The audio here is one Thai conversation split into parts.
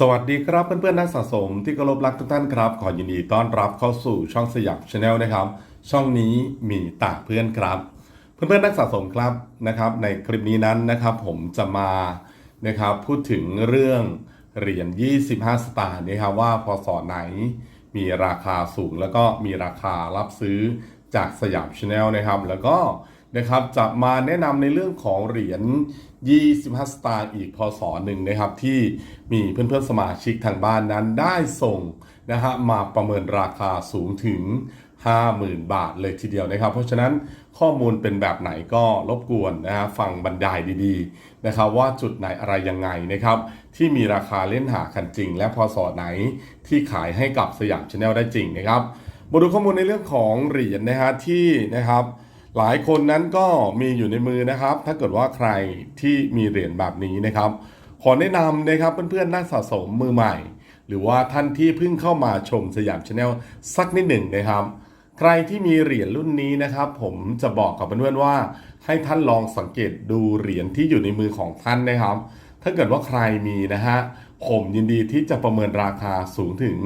สวัสดีครับเพื่อนๆนักสะสมที่เคารพรักทุกท่านครับ ขอยินดีต้อนรับเข้าสู่ช่องสยับชาแนลนะครับ ช่องนี้มีต่างเพื่อนครับ เพื่อนๆนักสะสมครับนะครับ ในคลิปนี้นั้นนะครับ ผมจะมานะครับพูดถึงเรื่องเหรียญ 25 สตางค์นะครับว่าพศไหนมีราคาสูงแล้วก็มีราคารับซื้อจากสยามชาแนลนะครับ แล้วก็ นะครับจะมาแนะนำในเรื่องของเหรียญ 25 สตางค์อีกพศหนึ่งนะครับ ที่มีเพื่อนๆสมาชิกทางบ้านนั้นได้ส่งนะฮะมาประเมินราคาสูงถึง 50,000 บาทเลยทีเดียวนะครับ เพราะฉะนั้นข้อมูลเป็นแบบไหนก็รบกวนนะฮะฟังบรรยายดีๆนะครับว่าจุดไหนอะไรยังไงนะครับ ที่มีราคาเล่นหากันจริง และพศไหนที่ขายให้กับสยามชาแนลได้จริงนะครับมาดูข้อมูลในเรื่องของเหรียญนะฮะที่นะครับ หลายคนนั้นก็มีอยู่ในมือนะครับ ถ้าเกิดว่าใครที่มีเหรียญแบบนี้นะครับ ขอแนะนำนะครับเพื่อนๆนักสะสมมือใหม่ หรือว่าท่านที่เพิ่งเข้ามาชมสยามชาแนลสักนิดหนึ่งนะครับ ใครที่มีเหรียญรุ่นนี้นะครับ ผมจะบอกกับเพื่อนๆว่า ให้ท่านลองสังเกตดูเหรียญที่อยู่ในมือของท่านนะครับ ถ้าเกิดว่าใครมีนะฮะผมยินดีที่จะประเมินราคาสูงถึง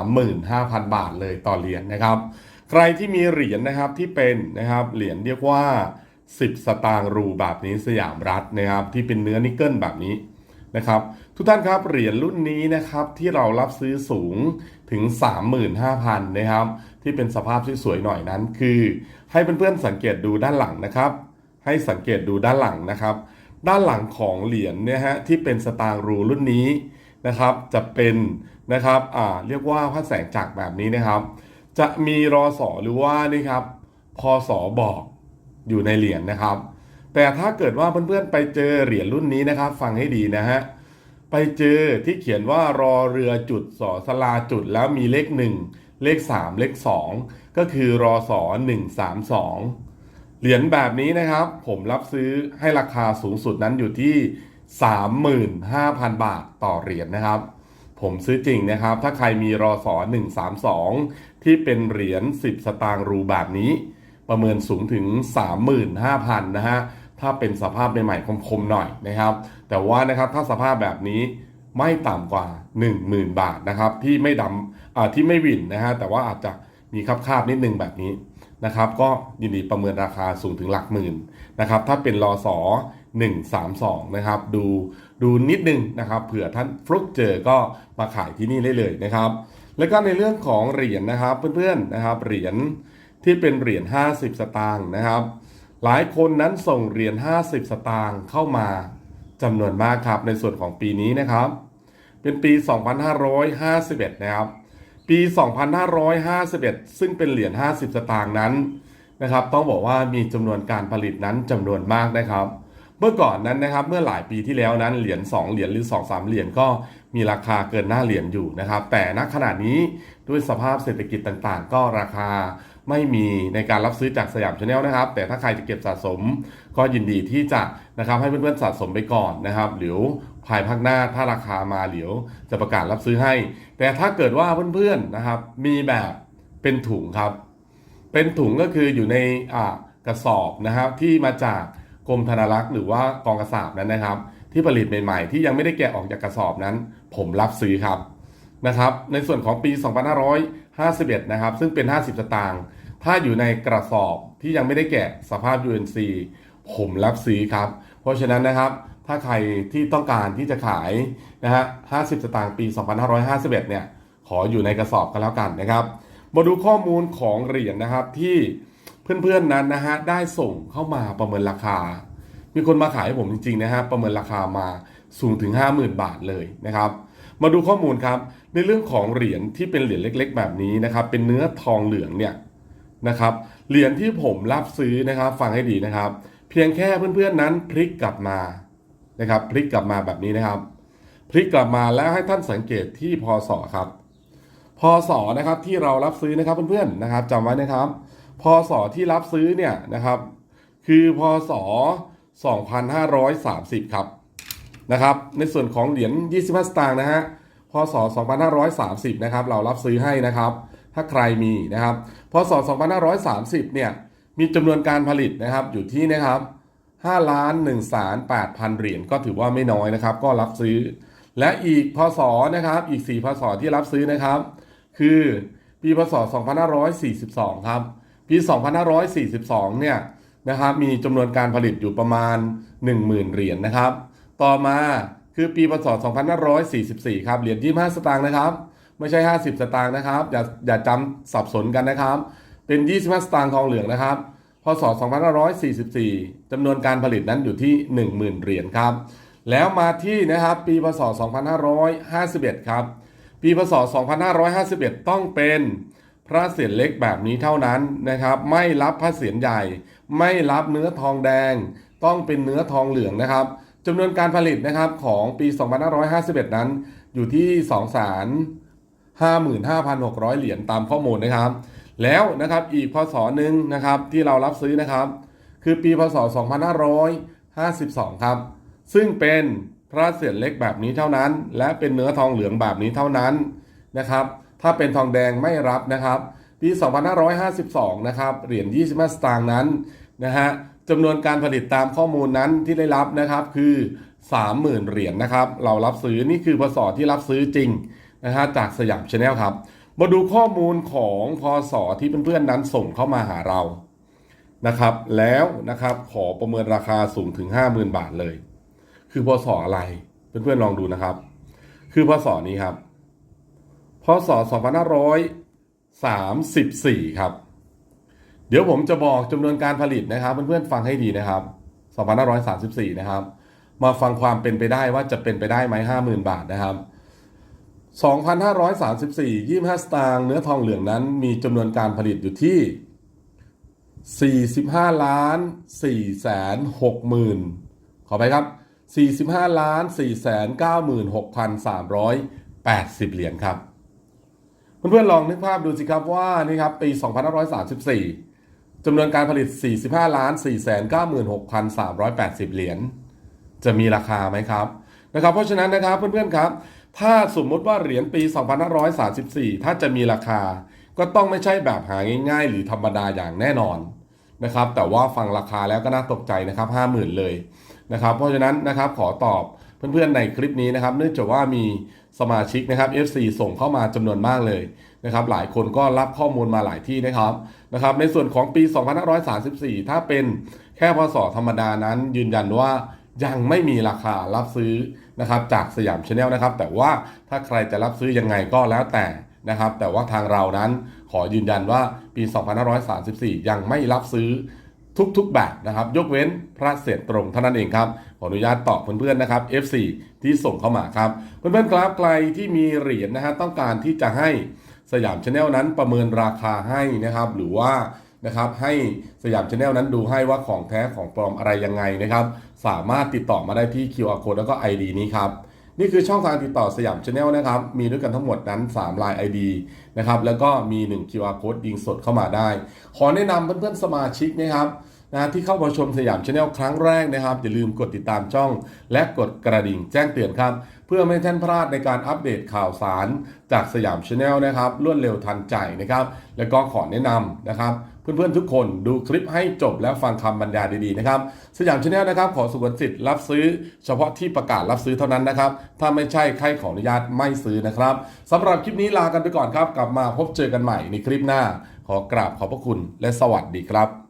35,000 บาทเลยต่อเหรียญนะครับ ใครที่มีเหรียญนะครับที่เป็นนะครับเหรียญเรียกว่า 10 สตางค์รูแบบนี้สยามรัฐนะครับที่เป็นเนื้อนิกเกิลแบบนี้นะครับทุกท่านครับเหรียญรุ่นนี้นะครับที่เรารับซื้อสูงถึง 35,000นะครับที่เป็นสภาพที่สวยหน่อยนั้น คือ ให้เพื่อนๆสังเกตดูด้านหลังนะครับ ให้สังเกตดูด้านหลังนะครับ ด้านหลังของเหรียญเนี่ยฮะที่เป็นสตางค์รูรุ่นนี้นะครับจะเป็นนะครับอ่าเรียกว่าพระแสงจากแบบนี้นะครับ จะมีรอสอหรือว่านี่ครับพอสอบอกอยู่ในเหรียญนะครับ แต่ถ้าเกิดว่าเพื่อนๆไปเจอเหรียญรุ่นนี้นะครับ ฟังให้ดีนะฮะไปเจอที่เขียนว่ารอเรือจุดสอสลาจุดแล้วมีเลข 1 เลข 3 เลข 2 ก็คือรอสอ132 เหรียญแบบนี้นะครับ ผมรับซื้อให้ราคาสูงสุดนั้นอยู่ที่ 35,000 บาทต่อเหรียญนะครับ ผมซื้อจริงนะครับ ถ้าใครมีรอสอ132 ที่เป็นเหรียญ 10 สตางค์รูแบบนี้ ประเมินสูงถึง 35,000 นะฮะ ถ้าเป็นสภาพใหม่ๆคมๆหน่อยนะครับ แต่ว่านะครับถ้าสภาพแบบนี้ไม่ต่ำกว่า 10,000 บาทนะครับ ที่ไม่ดำอ่าที่ไม่วินนะฮะ แต่ว่าอาจจะมีคาบๆนิดนึงแบบนี้นะครับ ก็ยินดีประเมินราคาสูงถึงหลักหมื่นนะครับ ถ้าเป็นรอสอ 132 นะครับ ดูดูนิดนึงนะครับ เผื่อท่านฟลุกเจอก็มาขายที่นี่ได้เลยนะครับ แล้วก็ในเรื่องของเหรียญนะครับเพื่อนๆนะครับเหรียญที่เป็นเหรียญ 50 สตางค์นะครับ หลายคนนั้นส่งเหรียญ 50 สตางค์เข้ามาจำนวนมากครับในส่วนของปีนี้นะครับ เป็นปี 2551 นะครับ ปี 2551 ซึ่งเป็นเหรียญ 50 สตางค์นั้นนะครับ ต้องบอกว่ามีจำนวนการผลิตนั้นจำนวนมากนะครับ เมื่อก่อนนั้นนะครับเมื่อหลายปีที่แล้วนั้นเหรียญ2เหรียญหรือ2 3เหรียญก็มีราคาเกินหน้าเหรียญอยู่นะครับ แต่ณขณะนี้ด้วยสภาพเศรษฐกิจต่างๆ ก็ราคาไม่มีในการรับซื้อจากสยามชาแนลนะครับ แต่ถ้าใครจะเก็บสะสม ก็ยินดีที่จะนะครับให้เพื่อนๆสะสมไปก่อนนะครับเดี๋ยวภายภาคหน้าถ้าราคามาเดี๋ยวจะประกาศรับซื้อให้ แต่ถ้าเกิดว่าเพื่อนๆนะครับ มีแบบเป็นถุงครับ เป็นถุงก็คืออยู่ในกระสอบนะครับที่มาจาก กรมธนารักษ์หรือว่ากองกระสาบนั้นนะครับ ที่ผลิตใหม่ๆ ที่ยังไม่ได้แกะออกจากกระสอบนั้น ผมรับซื้อครับนะครับ ในส่วนของปี 2551 นะครับ ซึ่งเป็น 50 สตางค์ถ้าอยู่ในกระสอบที่ยังไม่ได้แกะสภาพ UNC ผมรับซื้อครับ เพราะฉะนั้นนะครับ ถ้าใครที่ต้องการที่จะขายนะฮะ 50 สตางค์ปี 2551 เนี่ย ขออยู่ในกระสอบกันแล้วกันนะครับ มาดูข้อมูลของเหรียญนะครับที่ เพื่อนๆนั้นนะฮะได้ส่งเข้ามาประเมินราคา มีคนมาขายให้ผมจริงๆนะฮะประเมินราคามาสูงถึง 50,000 บาทเลยนะครับ มาดูข้อมูลครับในเรื่องของเหรียญที่เป็นเหรียญเล็ก ๆ แบบนี้นะครับเป็นเนื้อทองเหลืองเนี่ยนะครับเหรียญที่ผมรับซื้อนะครับฟังให้ดีนะครับ เพียงแค่เพื่อนๆนั้นพลิกกลับมานะครับพลิกกลับมาแบบนี้นะครับ พลิกกลับมาแล้วให้ท่านสังเกตที่พศครับพศนะครับที่เรารับซื้อนะครับเพื่อนๆนะครับจำไว้นะครับ พศที่รับซื้อเนี่ยนะครับ คือพศ 2530 ครับนะครับ ในส่วนของเหรียญ 25 สตางค์นะฮะ พศ 2530 นะครับ เรารับซื้อให้นะครับ ถ้าใครมีนะครับ พศ 2530 เนี่ย มีจำนวนการผลิตนะครับอยู่ที่นะครับ5ล้าน1แสน8พันเหรียญก็ถือว่าไม่น้อยนะครับ ก็รับซื้อ และอีกพศนะครับ อีก 4 พศที่รับซื้อนะครับ คือปีพศ 2542 ครับ ปี 2542 เนี่ยนะครับมีจำนวนการผลิตอยู่ประมาณ 10,000 เหรียญนะครับ ต่อมาคือปีพศ 2544 ครับ เหรียญ25 สตางค์นะครับ ไม่ใช่ 50 สตางค์นะครับ อย่าอย่าจำสับสนกันนะครับ เป็น 25 สตางค์ทองเหลืองนะครับพศ 2544 จำนวนการผลิตนั้นอยู่ที่ 10,000 เหรียญครับ แล้วมาที่นะครับปีพศ 2551 ครับ ปีพศ 2551 ต้องเป็น พระเศียรเล็กแบบนี้เท่านั้นนะครับ ไม่รับพระเศียรใหญ่ ไม่รับเนื้อทองแดง ต้องเป็นเนื้อทองเหลืองนะครับจำนวนการผลิตนะครับของปี 2551 นั้น อยู่ที่2แสน55,600 เหรียญตามข้อมูลนะครับ แล้วนะครับอีกพศหนึ่งนะครับที่เรารับซื้อนะครับ คือปีพศ 2552 ครับ ซึ่งเป็นพระเศียรเล็กแบบนี้เท่านั้น และเป็นเนื้อทองเหลืองแบบนี้เท่านั้นนะครับ ถ้าเป็นทองแดงไม่รับนะครับ ปี 2552 นะครับ เหรียญ 25 สตางค์นั้นนะฮะจำนวนการผลิตตามข้อมูลนั้นที่ได้รับนะครับคือ 30,000 เหรียญนะครับ เรารับซื้อนี่คือพศที่รับซื้อจริงนะฮะจากสยามชาแนลครับ มาดูข้อมูลของพศที่เพื่อนๆนั้นส่งเข้ามาหาเรานะครับแล้วนะครับขอประเมินราคาสูงถึง 50,000 บาทเลย คือพศอะไรเพื่อนๆลองดูนะครับ คือพศนี้ครับ พศ 2534 ครับ เดี๋ยวผมจะบอกจำนวนการผลิตนะครับ เพื่อนๆฟังให้ดีนะครับ 2534 นะครับ มาฟังความเป็นไปได้ว่าจะเป็นไปได้ไหม50,000 บาทนะครับ 2,534 25 สตางค์เนื้อทองเหลืองนั้น มีจำนวนการผลิตอยู่ที่ 45ล้าน4แสน6หมื่นขอไปครับ 45ล้าน4แสน9หมื่น6,380 เหรียญครับ เพื่อนๆลองนึกภาพดูสิครับว่านี่ครับปี 2534จำนวนการผลิต 45ล้าน4แสน9หมื่น6,380 เหรียญจะมีราคาไหมครับนะครับ เพราะฉะนั้นนะครับเพื่อนๆครับ ถ้าสมมติว่าเหรียญปี 2534 ถ้าจะมีราคา ก็ต้องไม่ใช่แบบหาง่ายๆ หรือธรรมดาอย่างแน่นอนนะครับ แต่ว่าฟังราคาแล้วก็น่าตกใจนะครับ 50,000 เลยนะครับ เพราะฉะนั้นนะครับขอตอบเพื่อนๆในคลิปนี้นะครับ เนื่องจากว่ามี สมาชิกนะครับ FC ส่งเข้ามาจำนวนมากเลยนะครับหลายคนก็รับข้อมูลมาหลายที่นะครับนะครับในส่วนของปี 2534 ถ้าเป็นแค่พศธรรมดานั้นยืนยันว่ายังไม่มีราคารับซื้อนะครับจากสยามชาแนลนะครับ แต่ว่าถ้าใครจะรับซื้อยังไงก็แล้วแต่นะครับ แต่ว่าทางเรานั้นขอยืนยันว่าปี 2534 ยังไม่รับซื้อ ทุกๆแบบนะครับ ยกเว้นพระเศษตรงเท่านั้นเองครับ ขออนุญาตตอบเพื่อนๆนะครับ F4 ที่ส่งเข้ามาครับ เพื่อนๆครับใครที่มีเหรียญนะฮะต้องการที่จะให้สยามชาแนลนั้นประเมินราคาให้นะครับ หรือว่านะครับให้สยามชาแนลนั้นดูให้ว่าของแท้ของปลอมอะไรยังไงนะครับ สามารถติดต่อมาได้ที่ QR code แล้วก็ ID นี้ครับนี่คือช่องทางติดต่อสยามชาแนลนะครับ มีด้วยกันทั้งหมดนั้น 3 ลาย ID นะครับ แล้วก็มี 1 QR code ยิงสดเข้ามาได้ ขอแนะนำเพื่อนๆสมาชิกนะครับ นะที่เข้ามาชมสยามชาแนลครั้งแรกนะครับอย่าลืมกดติดตามช่อง และกดกระดิ่งแจ้งเตือนครับ เพื่อไม่ให้ท่านพลาดในการอัปเดตข่าวสารจากสยามชาแนลนะครับรวดเร็วทันใจนะครับแล้วก็ขอแนะนำนะครับเพื่อนๆทุกคนดูคลิปให้จบแล้วฟังคำบรรยายดีๆนะครับสยามชาแนลนะครับขอสุขสิทธิ์รับซื้อ เฉพาะที่ประกาศรับซื้อเท่านั้นนะครับถ้าไม่ใช่ใครขออนุญาตไม่ซื้อนะครับสำหรับคลิปนี้ลากันไปก่อนครับ กลับมาพบเจอกันใหม่ในคลิปหน้า ขอกราบขอบพระคุณและสวัสดีครับ